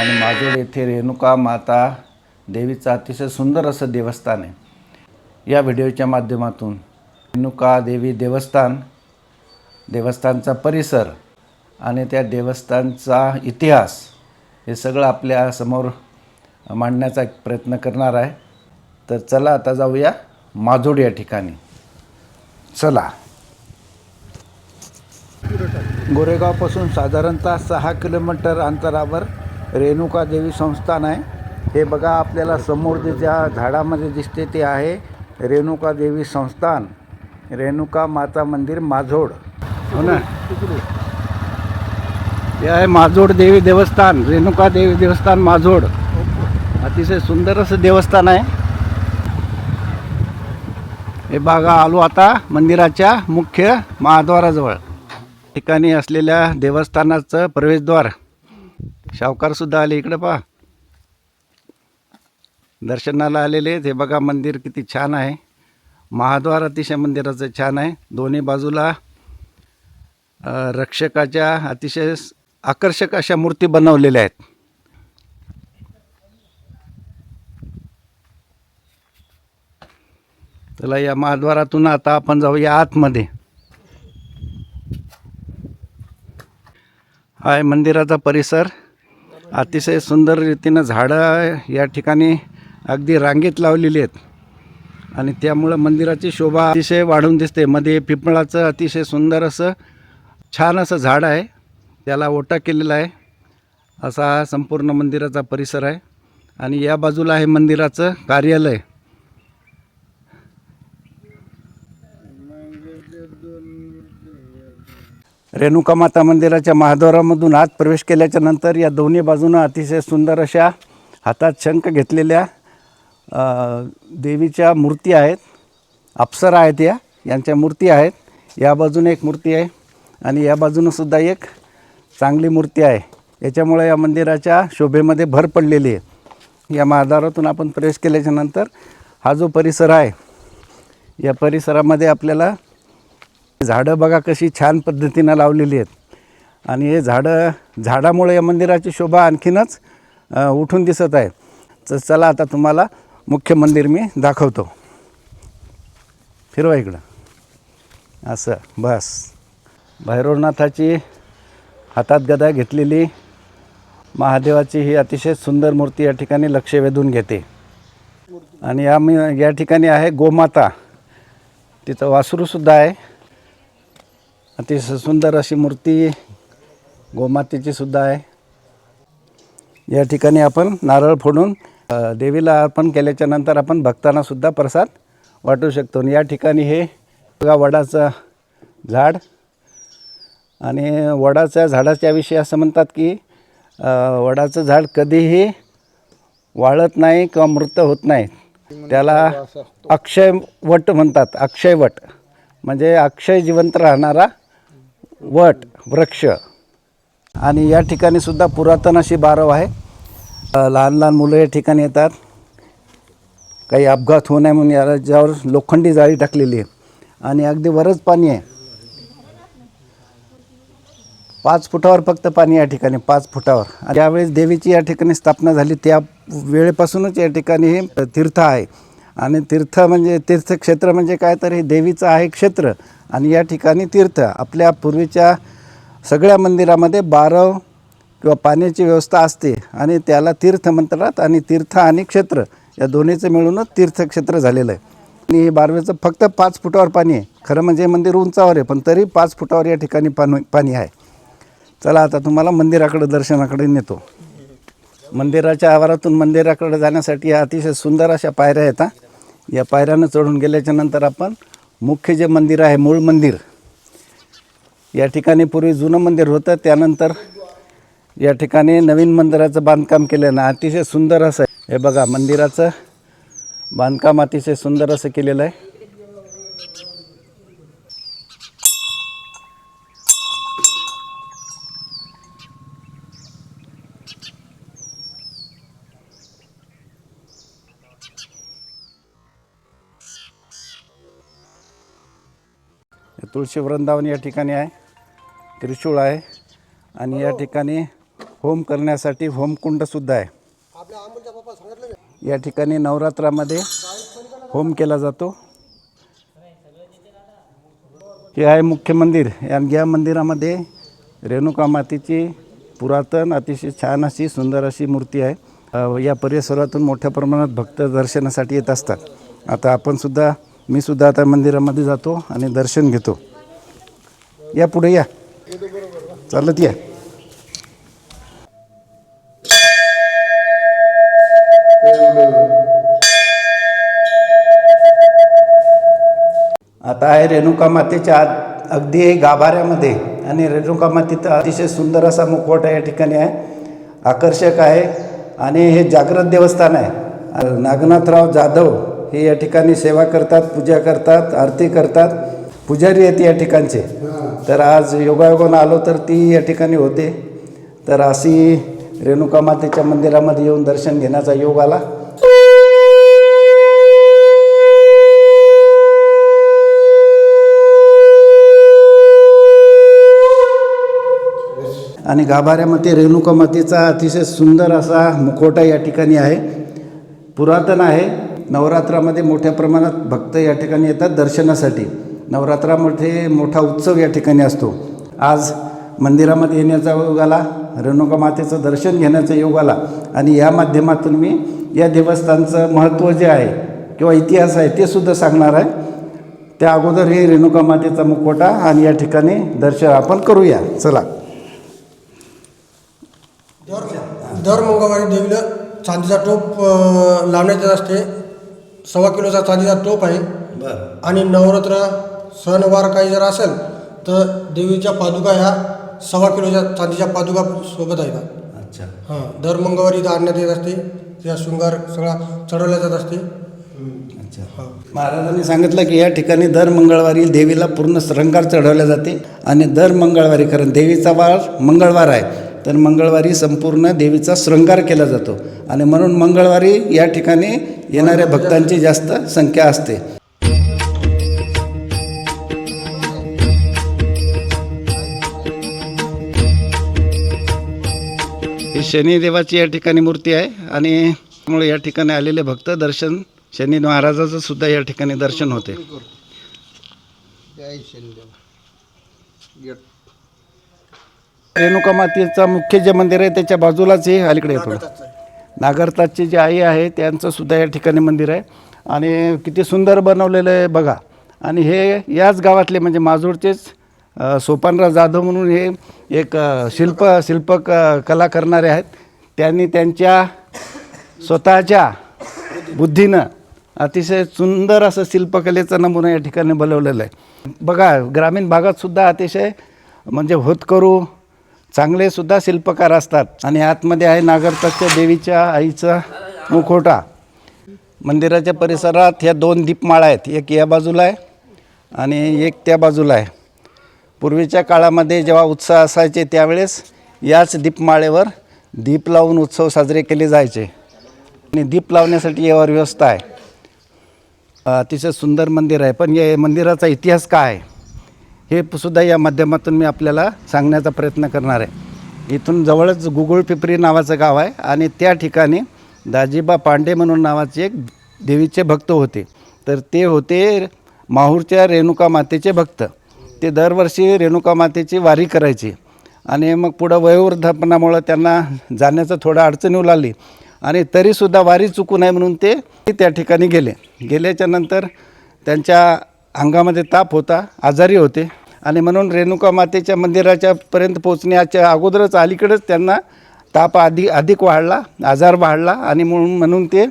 आणि माजोड येथे रेणुका माता देवीचं अतिशय सुंदर असं देवस्थान आहे. या व्हिडिओच्या माध्यमातून रेणुका देवी देवस्थान देवस्थानचा परिसर आणि त्या देवस्थानचा इतिहास हे सगळं आपल्यासमोर मांडण्याचा प्रयत्न करणार आहे. तर चला आता जाऊया माजोड या ठिकाणी. चला. गोरेगावपासून साधारणतः सहा किलोमीटर अंतरावर रेणुका देवी संस्थान आहे. हे बघा आपल्याला समोर जे ज्या झाडामध्ये दिसते ते आहे रेणुका देवी संस्थान. रेणुका माता मंदिर माझोड हो ना? हे आहे माझोड देवी देवस्थान रेणुका देवी देवस्थान माझोड अतिशय सुंदर असं देवस्थान आहे. हे बघा आलो आता मंदिराच्या मुख्य महाद्वाराजवळ. ठिकाणी असलेल्या देवस्थानाचं प्रवेशद्वार. शावकार सुद्धा आले इकडं पहा. दर्शनाला आलेले हे बघा मंदिर किती छान आहे. महाद्वार अतिशय मंदिराचं छान आहे. दोन्ही बाजूला रक्षकाच्या अतिशय आकर्षक अशा मूर्ती बनवलेल्या आहेत. चला या महाद्वारातून आता आपण जाऊया आतमध्ये. हा आहे मंदिराचा परिसर. अतिशय सुंदर रीतीनं झाडं या ठिकाणी अगदी रांगेत लावलेली आहेत. आणि त्यामुळं मंदिराची शोभा अतिशय वाढून दिसते. मध्ये पिंपळाचं अतिशय सुंदर असं छान असं झाड आहे. त्याला ओटा केलेला आहे. असा हा संपूर्ण मंदिराचा परिसर आहे. आणि या बाजूला आहे मंदिराचं कार्यालय. रेणुका माता मंदिराच्या महाद्वारामधून आत प्रवेश केल्याच्यानंतर या दोन्ही बाजूनं अतिशय सुंदर अशा हातात शंख घेतलेल्या देवीच्या मूर्ती आहेत. अप्सरा आहेत या यांच्या मूर्ती आहेत. या बाजूने एक मूर्ती आहे आणि या बाजूनं सुद्धा एक चांगली मूर्ती आहे. याच्यामुळे या मंदिराच्या शोभेमध्ये भर पडलेली आहे. या महाद्वारातून आपण प्रवेश केल्याच्यानंतर हा जो परिसर आहे या परिसरामध्ये आपल्याला झाडं बघा कशी छान पद्धतीनं लावलेली आहेत. आणि हे झाडं झाडामुळे या मंदिराची शोभा आणखीनच उठून दिसत आहे. तर चला आता तुम्हाला मुख्य मंदिर मी दाखवतो. फिरवा इकडं. असं बस. भैरवनाथाची हातात गदा घेतलेली महादेवाची ही अतिशय सुंदर मूर्ती या ठिकाणी लक्ष वेधून घेते. आणि या मी या ठिकाणी आहे गोमाता. तिचं वासरूसुद्धा आहे. अतिशय सुंदर अशी मूर्ती गोमातेची सुद्धा आहे. या ठिकाणी आपण नारळ फोडून देवीला अर्पण केल्याच्यानंतर आपण भक्तांना सुद्धा प्रसाद वाटू शकतो. आणि या ठिकाणी हे बघा वडाचं झाड. आणि वडाच्या झाडाच्या विषयी असं म्हणतात की वडाचं झाड कधीही वाळत नाही किंवा मृत होत नाही. त्याला अक्षय वट म्हणतात अक्षय वट म्हणजे अक्षय जिवंत राहणारा वट वृक्ष. आणि या ठिकाणी सुद्धा पुरातन अशी बारव आहे. लहान लहान मुलं या ठिकाणी येतात. काही अपघात होऊ नये म्हणून याला ज्यावर लोखंडी जाळी टाकलेली आहे. आणि अगदी वरच पाणी आहे. पाच फुटावर फक्त पाणी या ठिकाणी पाच फुटावर. आणि देवीची या ठिकाणी स्थापना झाली त्या वेळेपासूनच या ठिकाणी हे तीर्थ आहे. आणि तीर्थ म्हणजे तीर्थक्षेत्र म्हणजे काय तर हे देवीचं आहे क्षेत्र. आणि या ठिकाणी तीर्थ आपल्या पूर्वीच्या सगळ्या मंदिरामध्ये बारव किंवा पाण्याची व्यवस्था असते. आणि त्याला तीर्थ म्हणतात आणि तीर्थ आणि क्षेत्र या दोन्हीचं मिळूनच तीर्थक्षेत्र झालेलं आहे. आणि हे बारवेचं फक्त पाच फुटावर पाणी आहे. खरं म्हणजे मंदिर उंचावर आहे पण तरी पाच फुटावर या ठिकाणी पाणी पाणी आहे. चला आता तुम्हाला मंदिराकडे दर्शनाकडे नेतो. मंदिराच्या आवारातून मंदिराकडे जाण्यासाठी या अतिशय सुंदर अशा पायऱ्या आहेत या पायऱ्यानं चढून गेल्याच्यानंतर आपण मुख्य जे मंदिर आहे मूळ मंदिर या ठिकाणी पूर्वी जुनं मंदिर होतं त्यानंतर या ठिकाणी नवीन मंदिराचं बांधकाम केलं ना अतिशय सुंदर असं आहे हे बघा मंदिराचं बांधकाम अतिशय सुंदर असं केलेलं आहे. तुळशी वृंदावन या ठिकाणी आहे. त्रिशूळ आहे. आणि या ठिकाणी होम करण्यासाठी होमकुंडसुद्धा आहे. या ठिकाणी नवरात्रामध्ये होम केला जातो. हे आहे मुख्य मंदिर. आणि या मंदिरामध्ये रेणुका मातेची पुरातन अतिशय छान अशी सुंदर अशी मूर्ती आहे. या परिसरातून मोठ्या प्रमाणात भक्त दर्शनासाठी येत असतात. आता आपणसुद्धा मी सुद्धा आता मंदिरामध्ये जातो आणि दर्शन घेतो. या पुढे या. चालत या. आता आहे रेणुका मातेच्या अगदी गाभाऱ्यामध्ये. आणि रेणुका मातेचा अतिशय सुंदर असा मुखवटा या ठिकाणी आहे. आकर्षक आहे. आणि हे जागृत देवस्थान आहे. नागनाथराव जाधव हे या ठिकाणी सेवा करतात पूजा करतात आरती करतात. पुजारी आहेत या ठिकाणचे. तर आज योगायोगानं आलो तर ती या ठिकाणी होते. तर अशी रेणुका मातेच्या मंदिरामध्ये येऊन दर्शन घेण्याचा योग आला. आणि गाभाऱ्यामध्ये रेणुका मातेचा अतिशय सुंदर असा मुखवटा या ठिकाणी आहे. पुरातन आहे. नवरात्रामध्ये मोठ्या प्रमाणात भक्त या ठिकाणी येतात दर्शनासाठी. नवरात्रामध्ये मोठा उत्सव या ठिकाणी असतो. आज मंदिरामध्ये येण्याचा योग आला रेणुका मातेचं दर्शन घेण्याचा योग आला आणि या माध्यमातून मी या देवस्थानचं महत्त्व जे आहे किंवा इतिहास आहे ते सुद्धा सांगणार आहे. त्या अगोदर हे रेणुका मातेचा मुखवटा आणि या ठिकाणी दर्शन आपण करूया. चला. दर दर मंगळवारी देवीला चांदीचा टोप लावण्यात येत असते. सव्वा किलोचा चांदीचा टोप आहे. आणि नवरात्र सणवार काही जर असेल तर देवीच्या पादुका ह्या सव्वा किलोच्या चांदीच्या पादुका सोबत आहेत. अच्छा. हां दर मंगळवारी इथं आणण्यात येत असते. त्या शृंगार सगळा चढवल्या जात असते. अच्छा. महाराजांनी सांगितलं की या ठिकाणी दर मंगळवारी देवीला पूर्ण श्रंगार चढवल्या जाते. आणि दर मंगळवारी कारण देवीचा वार मंगळवार आहे. तर मंगळवारी संपूर्ण देवीचा श्रंगार केला जातो. आणि म्हणून मंगळवारी या ठिकाणी येणाऱ्या भक्तांची जास्त संख्या असते. ही शनिदेवाची या ठिकाणी मूर्ती आहे. आणि त्यामुळे या ठिकाणी आलेले भक्त दर्शन शनी महाराजाचं सुद्धा या ठिकाणी दर्शन होते. रेणुकामातेचं मुख्य जे मंदिर आहे त्याच्या बाजूलाच हे अलीकडे येतो. थोडं नागरताची जी आई आहे त्यांचं सुद्धा या ठिकाणी मंदिर आहे. आणि किती सुंदर बनवलेलं आहे बघा. आणि हे याच गावातले म्हणजे माजूरचेच सोपानराव जाधव म्हणून हे एक शिल्प शिल्प क कला करणारे आहेत. त्यांनी त्यांच्या स्वतःच्या बुद्धीनं अतिशय सुंदर असं शिल्पकलेचा नमुना या ठिकाणी बनवलेला आहे. बघा ग्रामीण भागात सुद्धा अतिशय म्हणजे होतकरू चांगले सुद्धा शिल्पकार असतात. आणि आतमध्ये आहे नागरतक्ष देवीच्या आईचा मुखोटा मंदिराच्या परिसरात ह्या दोन दीपमाळा आहेत. एक या बाजूला आहे आणि एक त्या बाजूला आहे. पूर्वीच्या काळामध्ये जेव्हा उत्सव असायचे त्यावेळेस याच दीपमाळेवर दीप लावून उत्सव साजरे केले जायचे. आणि दीप लावण्यासाठी यावर व्यवस्था आहे. अतिशय सुंदर मंदिर आहे. पण या मंदिराचा इतिहास काय आहे? हे सुद्धा या माध्यमातून मी आपल्याला सांगण्याचा प्रयत्न करणार आहे. इथून जवळच गुगुळ पिपरी नावाचं गाव आहे आणि त्या ठिकाणी दाजीबा पांडे म्हणून नावाचे एक देवीचे भक्त होते. तर ते होते माहूरच्या रेणुका मातेचे भक्त. ते दरवर्षी रेणुका मातेची वारी करायची. आणि मग पुढं वयोवृद्धापणामुळं त्यांना जाण्याचं थोडं अडचण येऊ लागली. आणि तरीसुद्धा वारी चुकू नये म्हणून ते त्या ठिकाणी गेले. गेल्याच्यानंतर त्यांच्या अंगामध्ये ताप होता आजारी होते. आणि म्हणून रेणुका मातेच्या मंदिराच्या पर्यंत पोचण्याच्या अगोदरच अलीकडेच त्यांना ताप अधिक अधिक वाढला आजार वाढला. आणि म्हणून म्हणून ते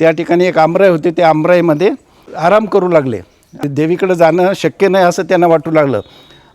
त्या ठिकाणी एक आमराई होते. त्या आमराईमध्ये आराम करू लागले. देवीकडे जाणं शक्य नाही असं त्यांना वाटू लागलं.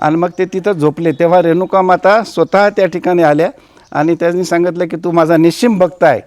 आणि मग ते तिथं झोपले. तेव्हा रेणुका माता स्वतः त्या ठिकाणी आल्या आणि त्यांनी सांगितलं की तू माझा निश्चिम भक्त आहे.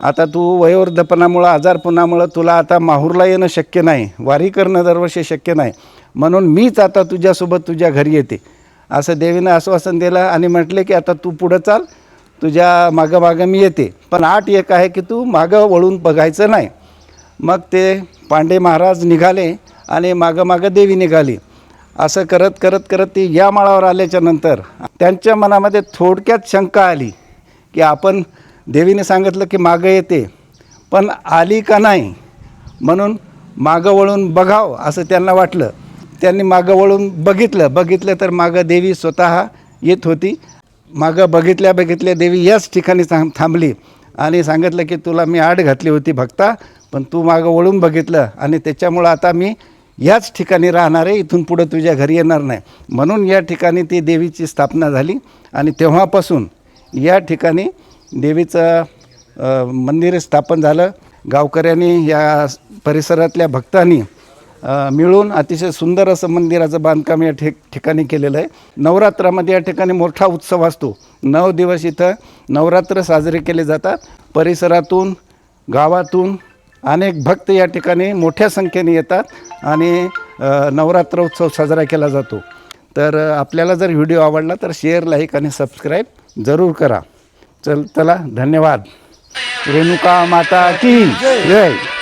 आता तू वयोवृद्धपणामुळं आजारपणामुळं तुला आता माहूरला येणं शक्य नाही वारी करणं दरवर्षी शक्य नाही. म्हणून मीच आता तुझ्यासोबत तुझ्या घरी येते. असं देवीनं आश्वासन दिलं आणि म्हटले की आता तू पुढं चाल तुझ्या मागं मागं मी येते. पण आठ एक आहे की तू मागं वळून बघायचं नाही. मग ते पांडे महाराज निघाले आणि मागं मागं देवी निघाली. असं करत करत करत ते या माळावर आल्याच्यानंतर त्यांच्या मनामध्ये थोडक्यात शंका आली की आपण देवीने सांगितलं की मागं येते पण आली का नाही? म्हणून मागं वळून बघावं असं त्यांना वाटलं. त्यांनी मागं वळून बघितलं. बघितलं तर मागं देवी स्वतः येत होती. मागं बघितल्या बघितल्या देवी याच ठिकाणी थांब थांबली आणि सांगितलं की तुला मी आड घातली होती भक्ता पण तू मागं वळून बघितलं आणि त्याच्यामुळं आता मी याच ठिकाणी राहणार आहे. इथून पुढं तुझ्या घरी येणार नाही. म्हणून या ठिकाणी ती देवीची स्थापना झाली आणि तेव्हापासून या ठिकाणी देवीचं मंदिर स्थापन झालं. गावकऱ्यांनी या परिसरातल्या भक्तांनी मिळून अतिशय सुंदर असं मंदिराचं बांधकाम या ठे ठिकाणी केलेलं आहे. नवरात्रामध्ये या ठिकाणी मोठा उत्सव असतो. नऊ दिवस इथं नवरात्र साजरे केले जातात. परिसरातून गावातून अनेक भक्त या ठिकाणी मोठ्या संख्येने येतात आणि नवरात्र उत्सव साजरा केला जातो. तर आपल्याला जर व्हिडिओ आवडला तर शेअर लाईक आणि सबस्क्राईब जरूर करा. चल चला धन्यवाद. रेणुका माता की जय.